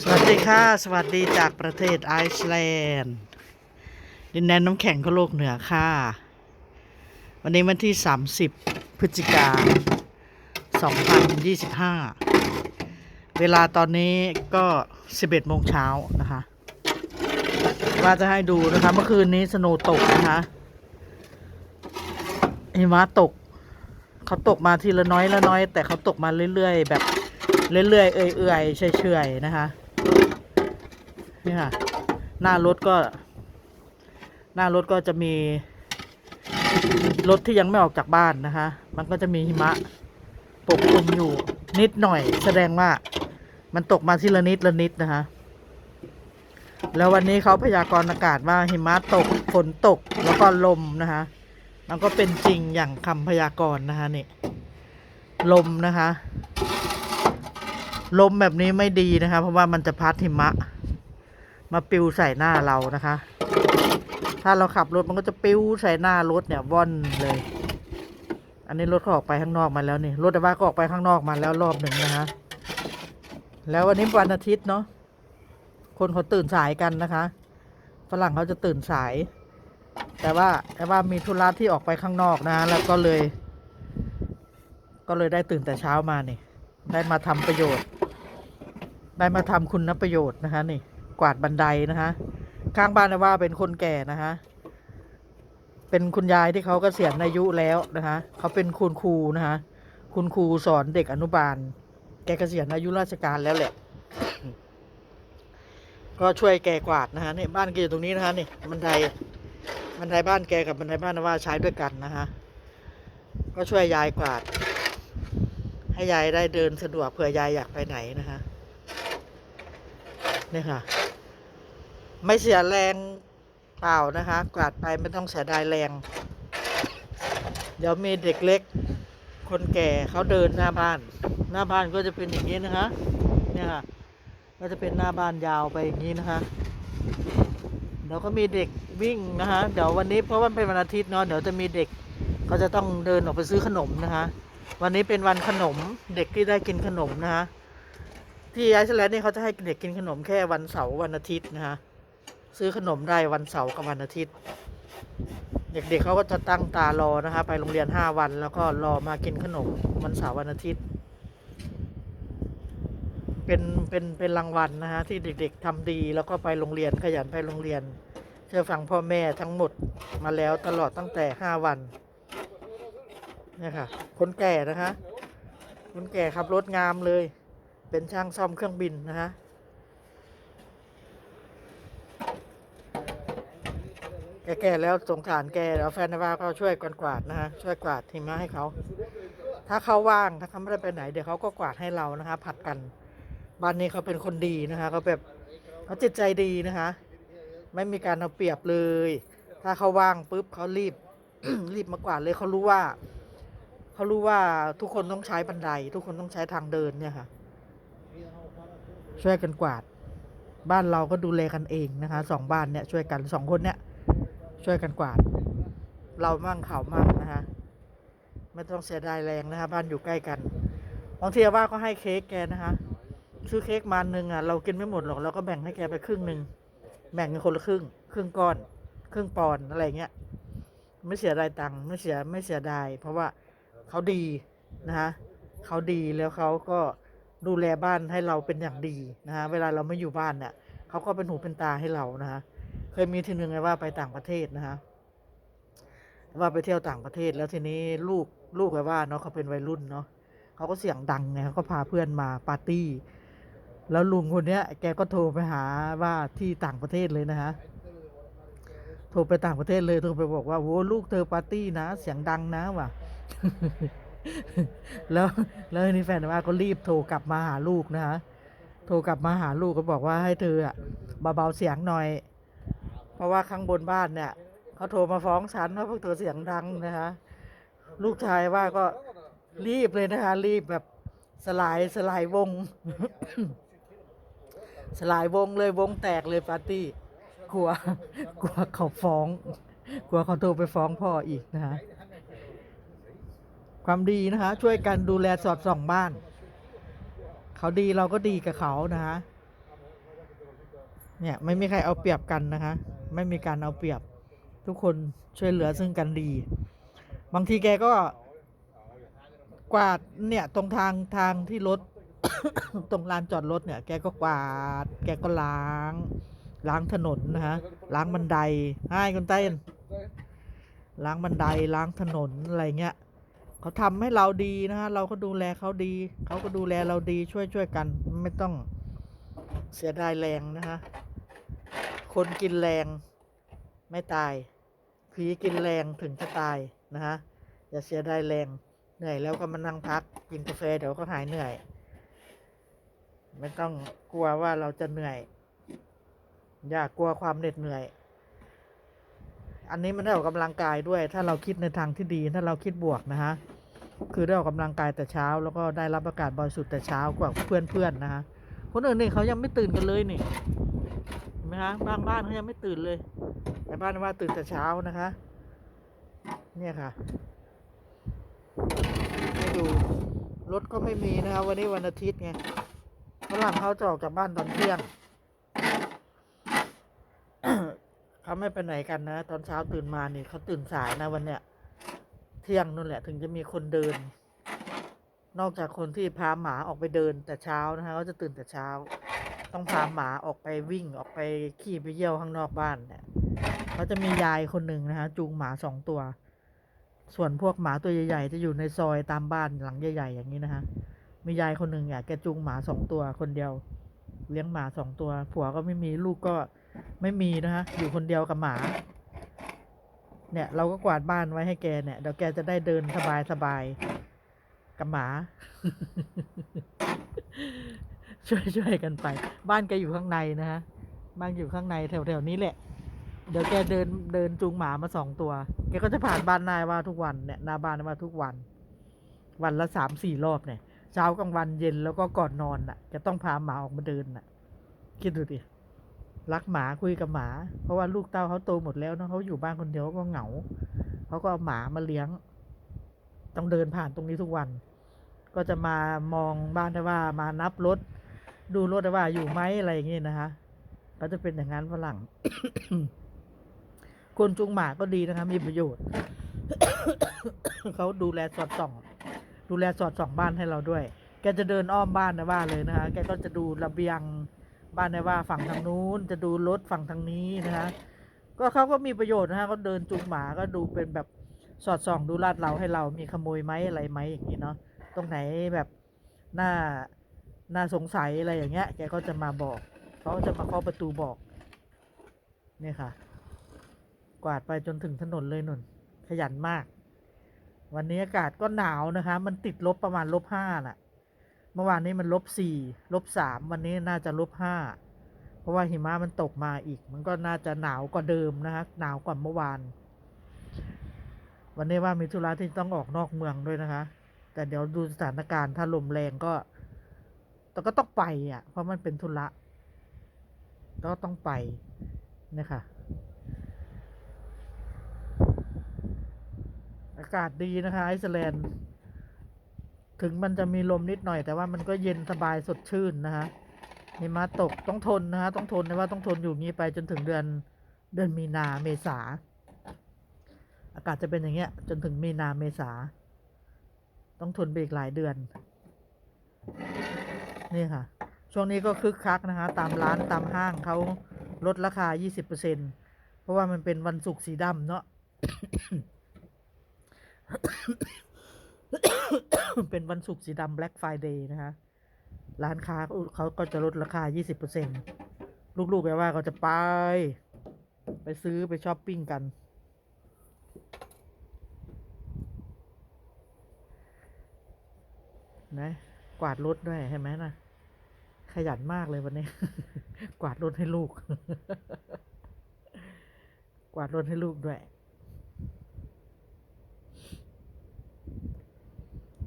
สวัสดีค่ะ สวัสดีจากประเทศไอซ์แลนด์ดินแดนน้ำแข็งของโลกเหนือค่ะ วันนี้วันที่ 30 พฤศจิกา2025 เวลาตอนนี้ก็ 11โมงเช้านะคะ ว่าจะให้ดูนะคะ เมื่อคืนนี้สโนตกนะคะหิมะตก เขาตกมาทีละน้อยละน้อย แต่เขาตกมาเรื่อยๆ แบบเรื่อยๆ เอื่อยๆเฉยๆนะคะ นี่ค่ะ หน้ารถก็ หน้ารถก็จะมี รถที่ยังไม่ออกจากบ้านนะคะ มันก็จะมีหิมะปกคลุมอยู่นิดหน่อย แสดงว่ามันตกมาทีละนิดละนิดนะคะ แล้ววันนี้เขาพยากรณ์อากาศว่าหิมะตกฝนตกแล้วก็ลมนะคะ มันก็เป็นจริงอย่างคำพยากรณ์นะคะนี่ลมนะคะ ลมแบบนี้ไม่ดีนะคะ เพราะว่ามันจะพัดหิมะ มาปิวใส่หน้าเรานะคะ ถ้าเราขับรถมันก็จะปิวใส่หน้ารถเนี่ยว่อนเลย อันนี้รถเขาออกไปข้างนอกมาแล้วนี่รถแต่ว่าก็ออกไปข้างนอกมาแล้วรอบหนึ่งนะคะแล้ววันนี้วันอาทิตย์เนาะคนเขาตื่นสายกันนะคะฝรั่งเขาจะตื่นสาย แต่ว่าแต่ว่ามีธุระที่ออกไปข้างนอกนะแล้วก็เลย ก็เลยได้ตื่นแต่เช้ามานี่ ได้มาทำประโยชน์ ได้มาทำคุณประโยชน์นะคะนี่ กวาดบันไดนะคะ ข้างบ้านนะว่าเป็นคนแก่นะคะ เป็นคุณยายที่เขาก็เกษียณอายุแล้วนะคะเขาเป็นคุณครูนะคะ คุณครูสอนเด็กอนุบาล แกเกษียณอายุราชการแล้วแหละ ก็ช่วยแกกวาดนะคะนี่บ้านแกอยู่ตรงนี้นะคะนี่บันไดบันไดบ้านแกกับบันไดบ้านนะว่าใช้ด้วยกันนะคะก็ช่วยยายกวาด ให้ยายได้เดินสะดวกเผื่อยายอยากไปไหนนะคะนี่ค่ะ ไม่เสียแรงเปล่านะคะ กวาดไปไม่ต้องเสียดายแรง เดี๋ยวมีเด็กเล็ก คนแก่เขาเดินหน้าบ้าน หน้าบ้านก็จะเป็นอย่างนี้นะคะ เนี่ยค่ะ ก็จะเป็นหน้าบ้านยาวไปอย่างนี้นะคะเดี๋ยวก็มีเด็กวิ่งนะคะ เดี๋ยววันนี้เพราะว่าเป็นวันอาทิตย์เนาะ เดี๋ยวจะมีเด็กก็จะต้องเดินออกไปซื้อขนมนะคะ วันนี้เป็นวันขนม เด็กที่ได้กินขนมนะคะที่ไอซ์แลนด์นี่เขาจะให้เด็กกินขนมแค่วันเสาร์วันอาทิตย์นะคะ ซื้อขนมได้วันเสาร์กับวันอาทิตย์ เด็กๆเขาก็จะตั้งตารอนะคะไปโรงเรียนห้าวัน แล้วก็รอมากินขนมวันเสาร์วันอาทิตย์ เป็นเป็นเป็นรางวัลนะฮะที่เด็ก ๆทำดีแล้วก็ไปโรงเรียนขยันไปโรงเรียนเชื่อฟังพ่อแม่ทั้งหมดมาแล้วตลอดตั้งแต่ห้าวันเนี่ยค่ะคนแก่นะคะคนแก่ขับรถงามเลย เป็นช่างซ่อมเครื่องบินนะคะ แก่แล้วสงสารแกแล้วแฟนนาวาก็ช่วยกันกวาดนะฮะช่วยกวาดหิมะให้เขา ถ้าเขาว่างถ้าเขาไม่ได้ไปไหนเดี๋ยวเขาก็กวาดให้เรานะคะผัดกัน บ้านนี้เขาเป็นคนดีนะคะเขาแบบเขาจิตใจดีนะคะ ไม่มีการเอาเปรียบเลย ถ้าเขาว่างปุ๊บเขารีบรีบมากวาดเลยเขารู้ว่าเขารู้ว่าทุกคนต้องใช้บันได ทุกคนต้องใช้ทางเดินเนี่ยค่ะ ช่วยกันกวาด บ้านเราก็ดูแลกันเองนะคะสองบ้านเนี่ยช่วยกันสองคนเนี่ย ช่วยกันกวาด เรามั่งเขามั่งนะคะไม่ต้องเสียดายแรงนะคะบ้านอยู่ใกล้กันบางทีว่าก็ให้เค้กแกนะคะซื้อเค้กมาหนึ่งอะเรากินไม่หมดหรอกเราก็แบ่งให้แกไปครึ่งหนึ่งแบ่งกันคนละครึ่ง ครึ่งก้อน ครึ่งปอนอะไรเงี้ยไม่เสียดายตังค์ไม่เสียไม่เสียดาย เพราะว่าเขาดีนะคะเขาดีแล้วเขาก็ดูแลบ้านให้เราเป็นอย่างดีนะคะเวลาเราไม่อยู่บ้านเนี่ยเขาก็เป็นหูเป็นตาให้เรานะคะ เคยมีทีหนึ่งไงว่าไปต่างประเทศนะคะว่าไปเที่ยวต่างประเทศแล้วทีนี้ลูกลูกไงว่าเนาะเขาเป็นวัยรุ่นเนาะเขาก็เสียงดังไงเขาก็พาเพื่อนมาปาร์ตี้ แล้วลุงคนเนี้ย แกก็โทรไปหาว่าที่ต่างประเทศเลยนะฮะโทรไปต่างประเทศเลยโทรไปบอกว่าโว้ลูกเธอปาร์ตี้นะเสียงดังนะว่ะแล้วแล้วนี่แฟนว่าก็รีบโทรกลับมาหาลูกนะฮะโทรกลับมาหาลูกก็บอกว่าให้เธออะเบาๆเสียงหน่อย ราะว่าข้างบนบ้านเนี่ยเขาโทรมาฟ้องฉันว่าพวกเธอเสียงดังนะคะ ลูกชายว่าก็รีบเลยนะคะ รีบแบบสลายสลายวง สลายวงเลยวงแตกเลยปาร์ตี้กลัวกลัวเขาฟ้องกลัวเขาโทรไปฟ้องพ่ออีกนะคะความดีนะคะ ช่วยกันดูแลสอดส่องบ้าน เขาดีเราก็ดีกับเขานะคะ เนี่ยไม่มีใครเอาเปรียบกันนะคะ ไม่มีการเอาเปรียบ ทุกคนช่วยเหลือซึ่งกันดี บางทีแกก็ กวาดเนี่ยตรงทางทางที่รถ ตรงลานจอดรถเนี่ย แกก็กวาด แกก็ล้าง ล้างถนนนะฮะล้างบันไดให้คุณเต้นล้างบันไดล้างถนนอะไรเงี้ยเขาทำให้เราดีนะฮะเราก็ดูแลเขาดี เขาก็ดูแลเราดีช่วยช่วยกัน ไม่ต้องเสียดายแรงนะฮะ คนกินแรงไม่ตาย ผีกินแรงถึงจะตายนะฮะ อย่าเสียดายแรง เหนื่อยแล้วก็มานั่งพักกินกาแฟเดี๋ยวก็หายเหนื่อย ไม่ต้องกลัวว่าเราจะเหนื่อย อย่ากลัวความเหน็ดเหนื่อย อันนี้มันได้ออกกำลังกายด้วย ถ้าเราคิดในทางที่ดี ถ้าเราคิดบวกนะฮะ คือได้ออกกำลังกายแต่เช้า แล้วก็ได้รับอากาศบริสุทธิ์แต่เช้ากว่าเพื่อนๆนะฮะ คนอื่นนี่เขายังไม่ตื่นกันเลยนี่ ไหมคะบางบ้านเขายังไม่ตื่นเลย แต่บ้านว่าตื่นแต่เช้านะคะ เนี่ยค่ะให้ดูรถก็ไม่มีนะครับวันนี้วันอาทิตย์ไงฝรั่งเขาจะออกจากบ้านตอนเที่ยงเขาไม่ไปไหนกันนะ ตอนเช้าตื่นมานี่เขาตื่นสายนะวันเนี้ยเที่ยงนู่นแหละ ถึงจะมีคนเดิน นอกจากคนที่พาหมาออกไปเดินแต่เช้านะคะเขาจะตื่นแต่เช้า ต้องพาหมาออกไปวิ่งออกไปขี่ไปเยี่ยวข้างนอกบ้านเนี่ยเขาจะมียายคนหนึ่งนะคะจูงหมาสองตัว ส่วนพวกหมาตัวใหญ่ๆจะอยู่ในซอยตามบ้านหลังใหญ่ ๆ อย่างนี้นะคะมียายคนหนึ่งอะแกจูงหมาสองตัวคนเดียว เลี้ยงหมาสองตัว ผัวก็ไม่มีลูกก็ไม่มีนะฮะอยู่คนเดียวกับหมา เนี่ย เราก็กวาดบ้านไว้ให้แกเนี่ยเดี๋ยวแกจะได้เดินสบายสบายๆกับหมา ช่วยช่วยกันไป บ้านแกอยู่ข้างในนะฮะ บ้านอยู่ข้างในแถวแถวๆนี้แหละ เดี๋ยวแกเดินเดินจูงหมามาสองตัว แกก็จะผ่านบ้านนายว่าทุกวันเนี่ยหน้าบ้านนายว่าทุกวัน วันละสามสี่รอบเนี่ย เช้ากลางวันเย็นแล้วก็ก่อนนอนน่ะ จะต้องพาหมาออกมาเดินน่ะ คิดดูดิ รักหมาคุยกับหมา เพราะว่าลูกเต้าเขาโตหมดแล้วเนอะเขาอยู่บ้านคนเดียวก็เหงา เขาก็เอาหมามาเลี้ยง ต้องเดินผ่านตรงนี้ทุกวัน ก็จะมามองบ้านได้ว่ามานับรถ ดูรถว่าอยู่ไหมอะไรอย่างงี้นะคะก็จะเป็นอย่างนั้นฝรั่ง คนจุงหมาก็ดีนะคะ มีประโยชน์ เขาดูแลสอดส่อง ดูแลสอดส่องบ้านให้เราด้วย แกจะเดินอ้อมบ้านนะว่าเลยนะคะ แกก็จะดูระเบียงบ้านนะว่าฝั่งทางนู้น จะดูรถฝั่งทางนี้นะคะก็เขาก็มีประโยชน์นะคะเขาเดินจูงหมาก็ดูเป็นแบบสอดส่องดูลาดเราให้เรามีขโมยไหมอะไรไหมอย่างนี้เนาะตรงไหนแบบหน่า น่าสงสัยอะไรอย่างเงี้ย แกก็จะมาบอก เขาจะมาเคาะประตูบอก เนี่ยค่ะ กวาดไปจนถึงถนนเลยนุ่น ขยันมาก วันนี้อากาศก็หนาวนะคะ มันติดลบประมาณลบห้าน่ะ เมื่อวานนี้มันลบสี่ลบสามวันนี้น่าจะลบห้าเพราะว่าหิมะมันตกมาอีก มันก็น่าจะหนาวกว่าเดิมนะคะ หนาวกว่าเมื่อวาน วันนี้ว่ามีธุระที่ต้องออกนอกเมืองด้วยนะคะ แต่เดี๋ยวดูสถานการณ์ถ้าลมแรงก็ แต่ก็ต้องไปอะ เพราะมันเป็นธุระก็ต้องไปนะคะอากาศดีนะคะไอซ์แลนด์ ถึงมันจะมีลมนิดหน่อย แต่ว่ามันก็เย็นสบายสดชื่นนะคะหิมะตกต้องทนนะคะต้องทนนะว่าต้องทนอยู่งี้ไปจนถึงเดือนเดือนมีนาเมษาอากาศจะเป็นอย่างเงี้ย จนถึงมีนาเมษาต้องทนไปอีกหลายเดือน นี่ค่ะ ช่วงนี้ก็คึกคักนะคะ ตามร้านตามห้างเขาลดราคา 20%เพราะว่ามันเป็นวันศุกร์สีดำเนาะ เป็นวันศุกร์สีดำ Black Friday นะคะ ร้านค้าเขาเขาก็จะลดราคา 20%ลูกๆแปลว่าเขาจะไป ไปซื้อไปช้อปปิ้งกันนะ กวาดรถด้วยเห็นไหมนะขยันมากเลยวันนี้ กวาดรถให้ลูก กวาดรถให้ลูกด้วย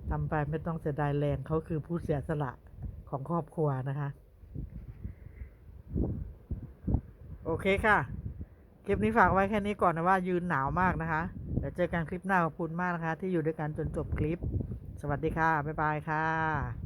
ทำไปไม่ต้องเสียดายแรงเขาคือผู้เสียสละของครอบครัวนะคะ โอเคค่ะ คลิปนี้ฝากไว้แค่นี้ก่อนนะว่ายืนหนาวมากนะคะ เดี๋ยวเจอกันคลิปหน้าขอบคุณมากนะคะ ที่อยู่ด้วยกันจนจบคลิป สวัสดีค่ะ บ๊ายบายค่ะ